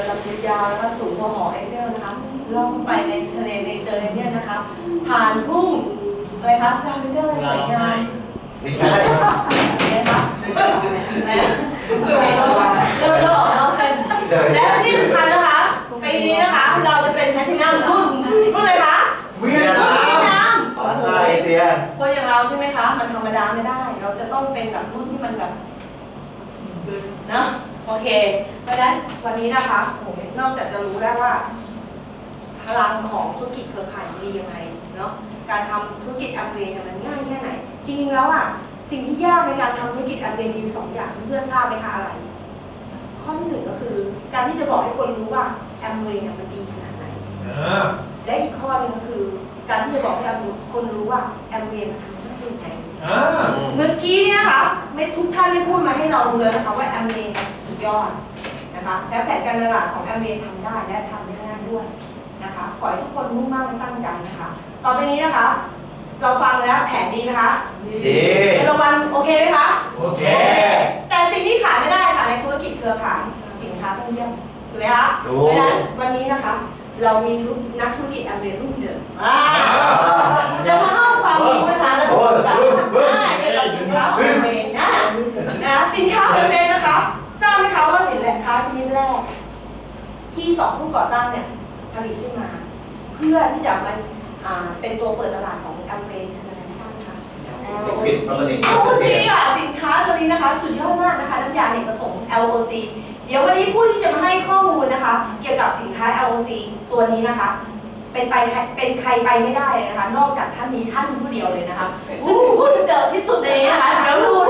อลำยาวๆนะคาสูงกว่หอเอเฟลนะคะล่องไปในทะเลเมเจอร์เนียนนะคะ ผ่านทุ่งอะไรคะลาเวนเดอร์สวยงามไม่ใช่นะคนะคือไม่รู้เริ่มออกนอกเส้นแล้วที่สำคัญนะคะปีนี้นะคะเราจะเป็นแพทินัมรุ่นรุ่นเลยคะเวียดนามปาซาเอเชียคนอย่างเราใช่ไหมคะ มันธรรมดาไม่ได้ เราจะต้องเป็นแบบรุ่นที่มันแบบเนะ โอเค เพราะฉะนั้นวันนี้นะคะผมนอกจากจะรู้แล้วว่า พลังของธุรกิจเครือข่ายดียังไงเนาะการทำธุรกิจแอมเวย์เนี่ยมันง่ายแค่ไหน จริงๆแล้วอะสิ่งที่ยากในการทำธุรกิจแอมเวย์มีอยู่สองอย่างเพื่อนๆทราบไหมคะอะไร ข้อที่หนึ่งก็คือ การที่จะบอกให้คนรู้ว่าแอมเวย์เนี่ยมันดีขนาดไหนและอีกข้อหนึงก็คือ การที่จะบอกให้คนรู้ว่าแอมเวย์มันทำได้ยังไง เมื่อกี้เนี่ยนะคะไม่ ทุกท่านได้พูดมาให้เรารู้แล้วนะคะว่าแอมเวย์สุดยอดนะคะและแผนการตลาดของแอมเวย์ทำได้และทำได้ง่ายด้วยนะคะขอให้ทุกคนมุ่งมั่นและตั้งใจนะคะ ต่อไปนี้นะคะ เราฟังแล้วแผนดีไหมคะดีเงินรางวัลโอเคไหมคะโอเค แต่สิ่งที่ขายไม่ได้ค่ะในธุรกิจเครือข่ายสินค้าต้องเยี่ยมถูกไหมคะถูเพกราะฉะนั้นวันนี้นะคะ เรามีนักธุรกิจแอมเวย์รุ่นเดิมอ่า จะมาให้ความรู้นะคะและประสบการณ์อ่าเกี่ยวกับสินค้าของตัวเองนะนะสินค้าของตัวเองนะคะทราบไหมคะว่าสินค้าชนิดแรก ที่สองผู้ก่อตั้งเนี่ยผลิตขึ้นมา เพื่อที่จะมาอ่าเป็นตัวเปิดตลาดของแอมเบย์คืออะไรทราบไหมคะผิดปกติ LOC ค่ะสินค้าตัวนี้นะคะ สุดยอดมากนะคะน้ำยาเนกประสงค์ LOC เดี๋ยววันนี้ผู้ที่จะมาให้ข้อมูลนะคะ เกี่ยวกับสินค้า LOC ตัวนี้นะคะ เป็นไปเป็นใครไปไม่ได้เลยนะคะ นอกจากท่านนี้ท่านผู้เดียวเลยนะคะซึ่งผู้เดิมที่สุดในนี้นะคะเดี๋ยวดูท่า